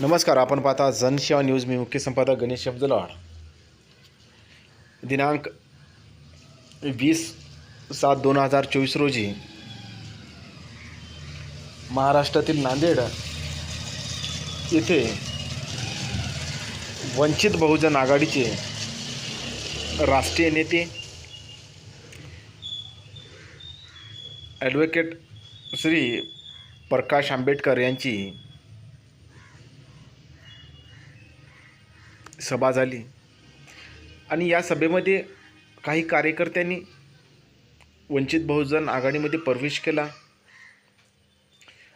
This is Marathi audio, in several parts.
नमस्कार आपण पाहता जनसेवा न्यूज. मी मुख्य संपादक गणेश अब्दुलवाड दिनांक वीस सात दोन हजार चोवीस रोजी महाराष्ट्रातील नांदेड येथे वंचित बहुजन आघाडीचे राष्ट्रीय नेते ॲडव्होकेट श्री प्रकाश आंबेडकर यांची सभा झाली. आणि या सभेमध्ये काही कार्यकर्त्यांनी वंचित बहुजन आघाडीमध्ये प्रवेश केला.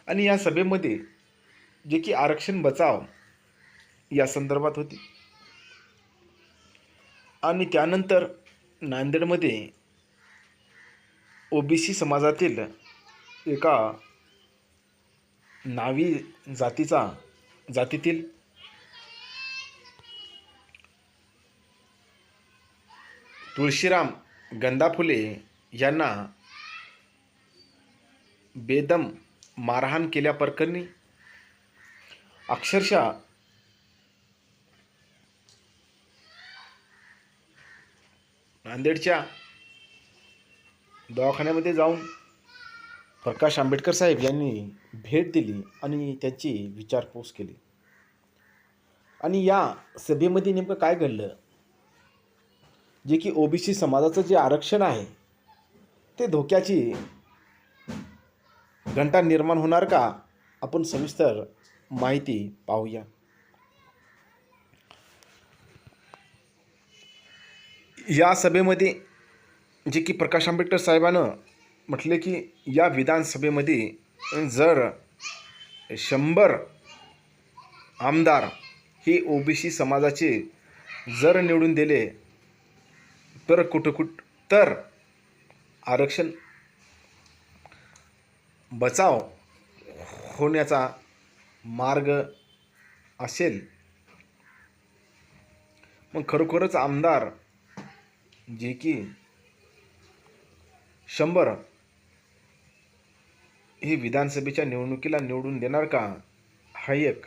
आणि या सभेमध्ये जे की आरक्षण बचाव या संदर्भात होती. आणि त्यानंतर नांदेडमध्ये ओबीसी समाजातील एका नावी जातीचा जातीतील तुळशीराम गंदाफुले यांना बेदम मारहाण केल्याप्रकरणी अक्षरशः नांदेडच्या दवाखान्यामध्ये जाऊन प्रकाश आंबेडकर साहेब यांनी भेट दिली आणि त्यांची विचारपूस केली. आणि या सभेमध्ये नेमकं काय घडलं? जे की ओबीसी समाजाचं जे आरक्षण आहे ते धोक्याची घंटा निर्माण होणार का? आपण सविस्तर माहिती पाहूया. या सभेमध्ये जे की प्रकाश आंबेडकर साहेबानं म्हटले की या विधानसभेमध्ये जर शंभर आमदार हे ओबीसी समाजाचे जर निवडून दिले तर कुठं कुठ तर आरक्षण बचाव होण्याचा मार्ग असेल. मग खरोखरच आमदार जे की शंभर हे विधानसभेच्या निवडणुकीला निवडून देणार का? हा एक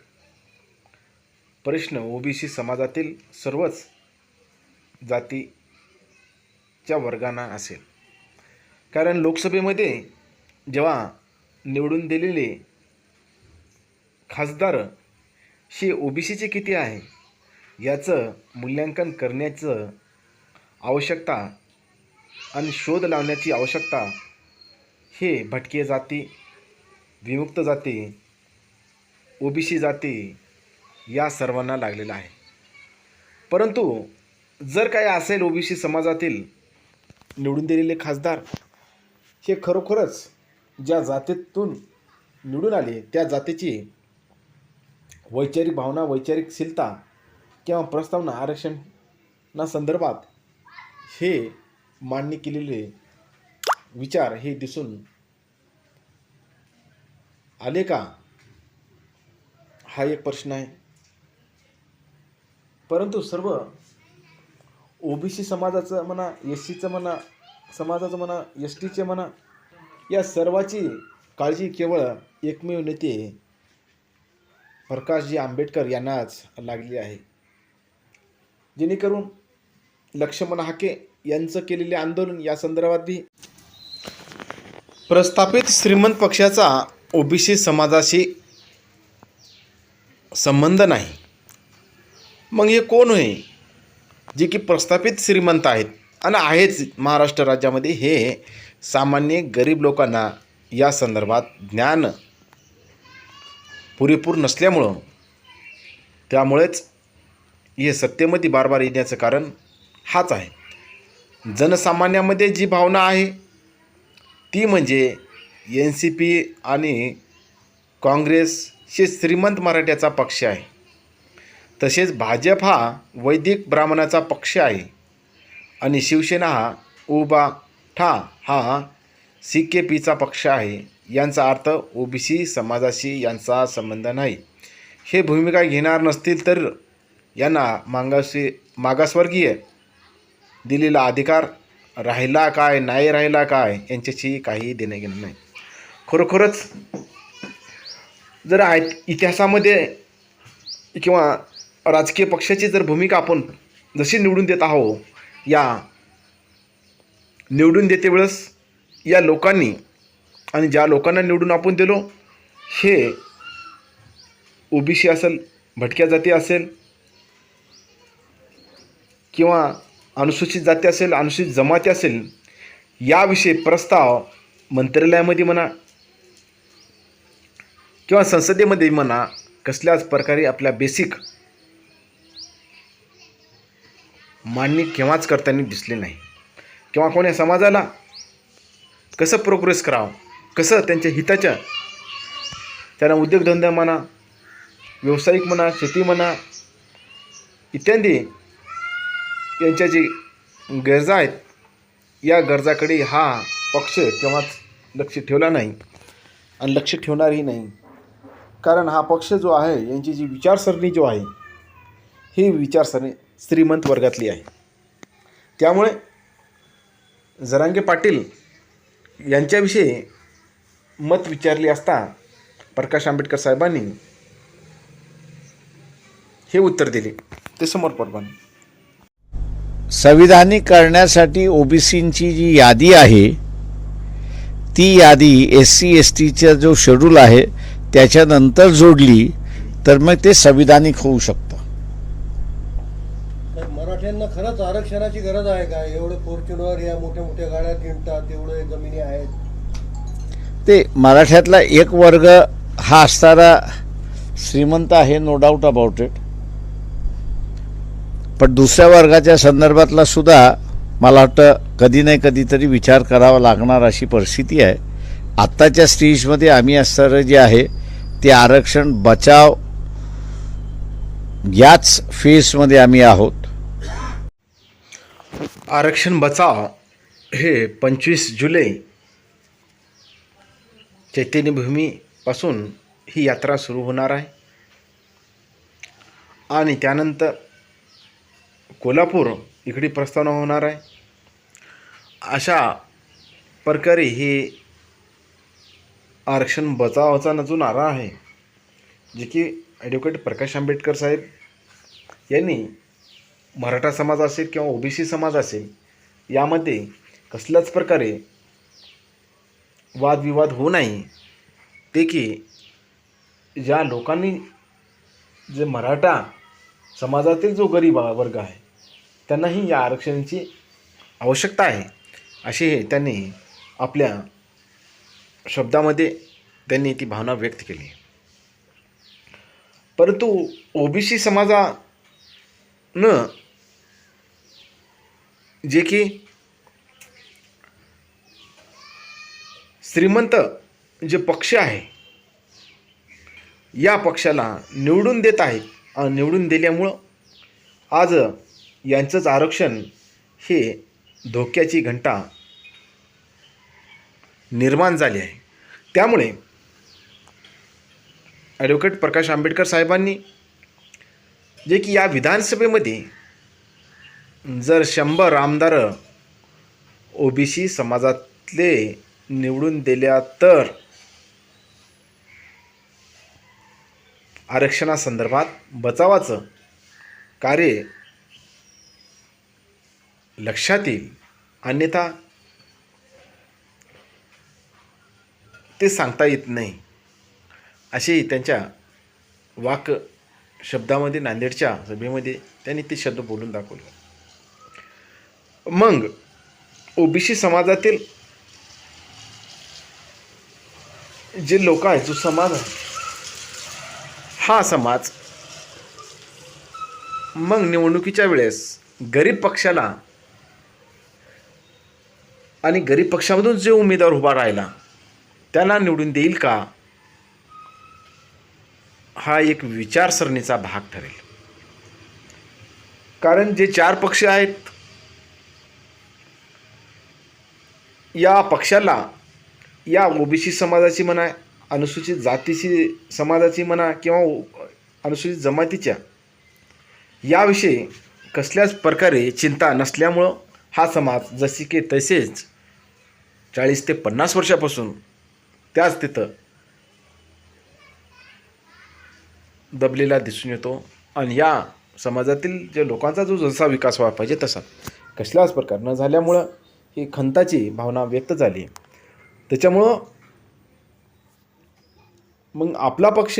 प्रश्न ओबीसी समाजातील सर्वच जाती च्या वर्गांना असेल. कारण लोकसभेमध्ये जेव्हा निवडून दिलेले खासदार हे ओबीसीचे किती आहे याचं मूल्यांकन करण्याचं आवश्यकता आणि शोध लावण्याची आवश्यकता हे भटके जाती विमुक्त जाती ओबीसी जाती या सर्वांना लागलेलं आहे. परंतु जर काही असेल ओबीसी समाजातील निवडून दिलेले खासदार हे खरोखरच ज्या जातीतून निवडून आले त्या जातीची वैचारिक भावना वैचारिकशीलता किंवा प्रस्तावना आरक्षणा संदर्भात हे मांडणी केलेले विचार हे दिसून आले का? हा एक प्रश्न आहे. परंतु सर्व ओबीसी समाजाचं म्हणा एस सीचं म्हणा समाजाचं म्हणा एस टीचे म्हणा या सर्वाची काळजी केवळ एकमेव नेते प्रकाशजी आंबेडकर यांनाच लागली आहे. जेणेकरून लक्ष्मण हाके यांचं केलेले आंदोलन या संदर्भात बी प्रस्थापित श्रीमंत पक्षाचा ओबीसी समाजाशी संबंध नाही. मग हे कोण होय जे की प्रस्थापित श्रीमंत आहेत. आणि आहेच महाराष्ट्र राज्यामध्ये हे सामान्य गरीब लोकांना या संदर्भात ज्ञान पुरेपूर नसल्यामुळं त्यामुळेच हे सत्तेमध्ये बार बार येण्याचं कारण हाच आहे. जनसामान्यामध्ये जी भावना आहे ती म्हणजे एन सी पी आणि काँग्रेस हे श्रीमंत मराठ्याचा पक्ष आहे. तसेच भाजप हा वैदिक ब्राह्मणाचा पक्ष आहे. आणि शिवसेना हा उबा ठा हा सी के पीचा पक्ष आहे. यांचा अर्थ ओबीसी समाजाशी यांचा संबंध नाही. हे भूमिका घेणार नसतील तर यांना मागासी मागासवर्गीय दिलेला अधिकार राहिला काय नाही राहिला काय यांच्याशी काही देणं घेणं नाही. खरोखरच जर आय इतिहासामध्ये किंवा राजकीय पक्षाची जर भूमिका आपण जशी निवडून देत आहो या निवडून देते वेळेस या लोकांनी आणि ज्या लोकांना निवडून आपण दिलो हे ओबीसी असेल भटक्या जाती असेल किंवा अनुसूचित जाती असेल अनुसूचित जमाती असेल याविषयी प्रस्ताव मंत्रालयामध्ये म्हणा किंवा संसदेमध्ये म्हणा कसल्याच प्रकारे आपल्या बेसिक मान्य केव्हाच करताना दिसले नाही. किंवा कोण्या समाजाला कसं प्रोग्रेस करावं कसं त्यांच्या हिताच्या त्यांना उद्योगधंदा म्हणा व्यावसायिक म्हणा शेती म्हणा इत्यादी यांच्या जी गरजा आहेत या गरजाकडे हा पक्ष केव्हाच लक्ष ठेवला नाही आणि लक्ष ठेवणारही नाही. कारण हा पक्ष जो आहे यांची जी विचारसरणी जो आहे ही विचारसरणी श्रीमंत वर्गातली आहे. त्यामुळे जरांगे पाटील यांच्याविषयी मत विचारली असता प्रकाश आंबेडकर साहेबांनी हे उत्तर दिले. ते समोर परवान संविधानिक करण्यासाठी ओबीसींची जी यादी आहे ती यादी एस सी एस टीचा जो शेड्यूल आहे त्याच्यानंतर जोडली तर मग ते संविधानिक होऊ शकतं. तर मराठ्यांना खरंच आरक्षणाची गरज आहे का? एवढे फॉर्च्युनर या मोठ्या मोठ्या गाड्या किणतात एवढे जमिनी आहेत. ते मराठ्यातला एक वर्ग हा असणारा श्रीमंत आहे नो डाऊट अबाउट इट पण दुसऱ्या वर्गाच्या संदर्भातला सुद्धा मला वाटतं कधी नाही कधीतरी विचार करावा लागणार अशी परिस्थिती आहे. आत्ताच्या स्टेजमध्ये आम्ही असणारं जे आहे ते आरक्षण बचाव याच फेजमध्ये आम्ही आहोत. आरक्षण बचाव हे पंचवीस जुलै चैतन्यभूमीपासून ही यात्रा सुरू होणार आहे. आणि त्यानंतर कोल्हापूर इकडे प्रस्तावना होणार आहे. अशा प्रकारे हे आरक्षण बचावाचा जो नारा आहे. जे की ॲडव्होकेट प्रकाश आंबेडकर साहेब यांनी मराठा समाज असेल किंवा ओबीसी समाज असेल यामध्ये कसल्याच प्रकारे वादविवाद होऊ नये. ते की ज्या लोकांनी जे मराठा समाजातील जो गरीब वर्ग आहे त्यांनाही या आरक्षणाची आवश्यकता आहे. असे हे त्यांनी आपल्या शब्दामध्ये त्यांनी ती भावना व्यक्त केली. परंतु ओबीसी समाजानं जे की श्रीमंत जे पक्ष आहे या पक्षाला निवडून देत आहेत. आणि निवडून दिल्यामुळं आज यांचंच आरक्षण हे धोक्याची घंटा निर्माण झाली आहे. त्यामुळे ॲडव्होकेट प्रकाश आंबेडकर साहेबांनी जे की या विधानसभेमध्ये जर शंभर आमदार ओबीसी समाजातले निवडून दिल्या तर आरक्षणासंदर्भात बचावाचं कार्य लक्षात येईल. अन्यथा ते सांगता येत नाही. असे त्यांच्या वाक शब्दामध्ये नांदेडच्या सभेमध्ये त्यांनी ते शब्द बोलून दाखवले. मग ओबीसी समाजातील जे लोक आहेत जो समाज आहे हा समाज मग निवडणुकीच्या वेळेस गरीब पक्षाला आणि गरीब पक्षामधून जे उमेदवार उभा राहिला त्याला निवडून देईल का? हा एक विचारसरणीचा भाग ठरेल. कारण जे चार पक्ष आहेत या पक्षाला या ओबीसी समाजाची म्हणा अनुसूचित जातीची समाजाची म्हणा किंवा अनुसूचित जमातीच्या याविषयी कसल्याच प्रकारे चिंता नसल्यामुळं हा समाज जसे की तसेच चाळीस ते पन्नास वर्षापासून त्याच तिथं दबलेला दिसून येतो. आणि या समाजातील जे लोकांचा जो जसा विकास व्हायला पाहिजे तसा कसल्याच प्रकार न झाल्यामुळं ही खंताची भावना व्यक्त झाली. त्याच्यामुळं मग आपला पक्ष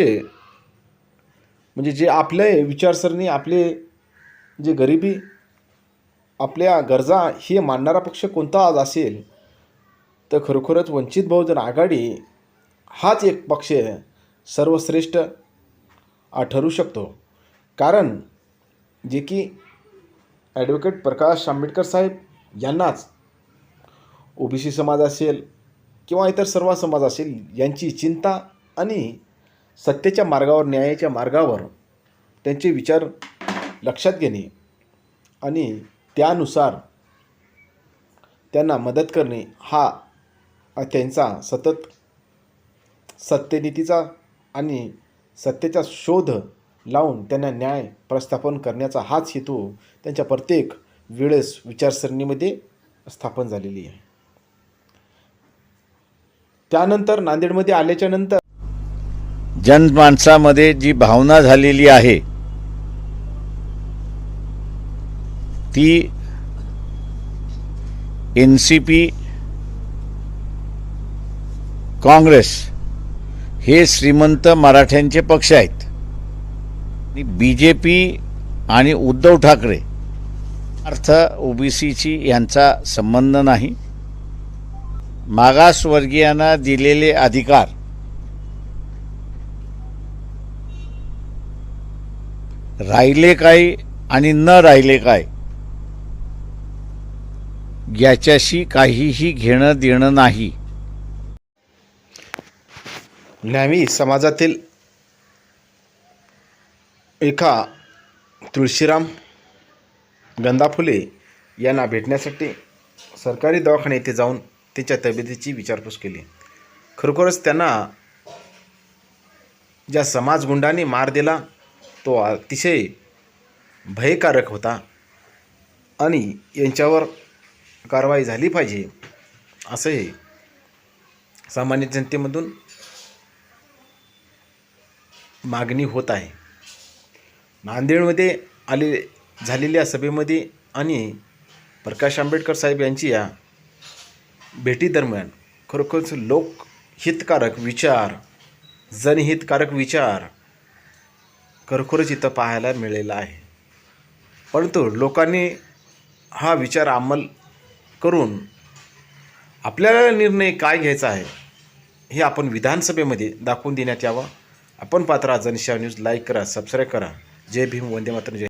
म्हणजे जे आपले विचारसरणी आपले जे गरिबी आपल्या गरजा हे मानणारा पक्ष कोणता आज असेल तर खरोखरच वंचित बहुजन आघाडी हाच एक पक्ष सर्वश्रेष्ठ ठरू शकतो. कारण जे की ॲडव्होकेट प्रकाश आंबेडकर साहेब यांनाच ओबीसी समाज असेल किंवा इतर सर्व समाज असेल यांची चिंता आणि सत्तेच्या मार्गावर न्यायाच्या मार्गावर त्यांचे विचार लक्षात घेणे आणि त्यानुसार त्यांना मदत करणे हा त्यांचा सतत सत्यनीतीचा आणि सत्तेचा शोध लावून त्यांना न्याय प्रस्थापन करण्याचा हाच हेतू त्यांच्या प्रत्येक वेळेस विचारसरणीमध्ये स्थापन झालेली आहे. त्यानंतर नांदेडमध्ये आल्याच्यानंतर जनमानसामध्ये जी भावना झालेली आहे ती एन सी पी काँग्रेस हे श्रीमंत मराठ्यांचे पक्ष आहेत. आणि बी जे पी आणि उद्धव ठाकरे अर्थ ओबीसीची यांचा संबंध नाही. मागासवर्गीयांना दिलेले अधिकार. राहिले काय आणि न राहिले काय याच्याशी काहीही घेणं देणं नाही. न्यावी समाजातील एका तुळशीराम गंदाफुले यांना भेटण्यासाठी सरकारी दवाखाने येथे जाऊन त्यांच्या तब्येतीची विचारपूस केली. खरोखरच त्यांना ज्या समाजगुंडाने मार दिला तो अतिशय भयकारक होता आणि यांच्यावर कारवाई झाली पाहिजे असंही सामान्य जनतेमधून मागणी होत आहे. नांदेडमध्ये आले झालेल्या सभेमध्ये आणि प्रकाश आंबेडकर साहेब यांची या भेटीदरम्यान खरोखरच लोकहितकारक विचार जनहितकारक विचार खरोखरच इथं पाहायला मिळालेला आहे. परंतु लोकांनी हा विचार अंमल करून आपल्याला निर्णय काय घ्यायचा आहे हे आपण विधानसभेमध्ये दाखवून देण्यात यावं. आपण पात्रा जनशा न्यूज लाईक करा सबस्क्राईब करा. जय भीम वंदे मात्र जय